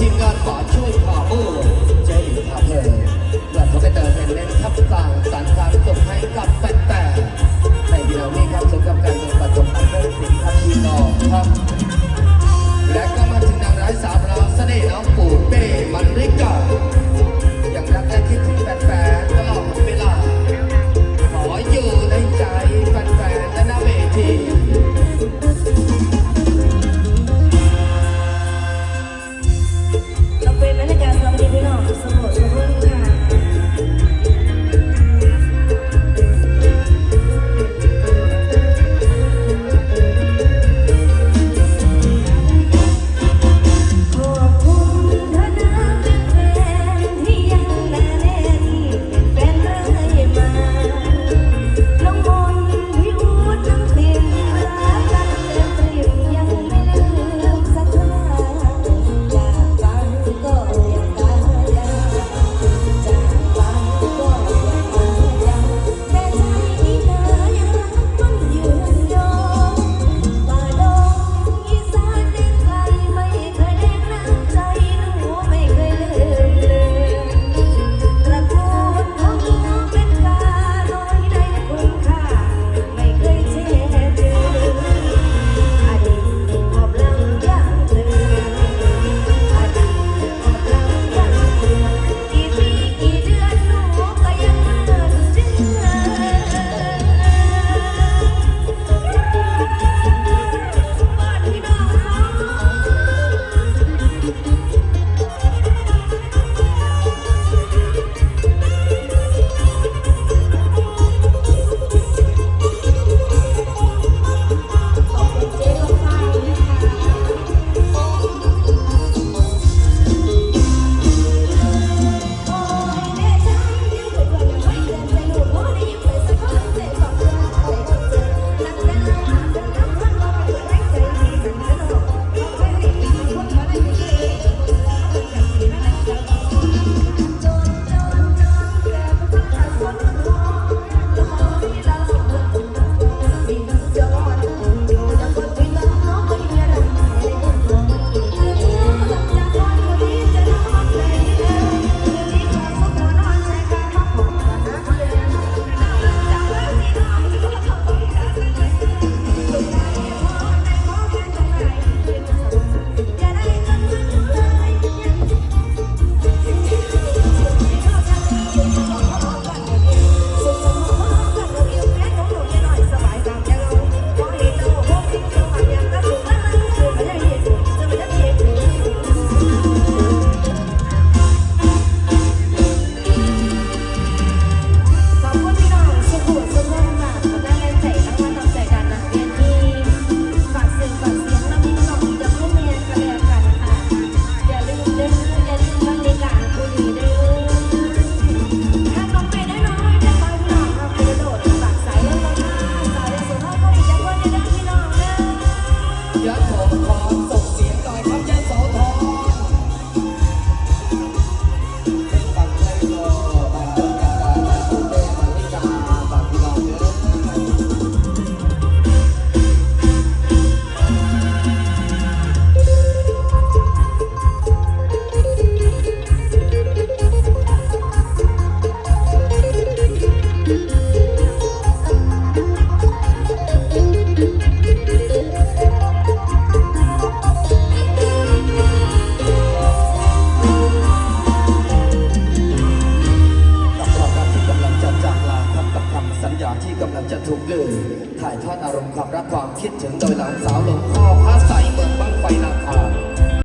team got five kills. 两口 ที่กำลังจะถูกข์เกินถ่ายทอดอารมณ์ความรักความคิดถึงโดยหลานสาวลงข้อพระใส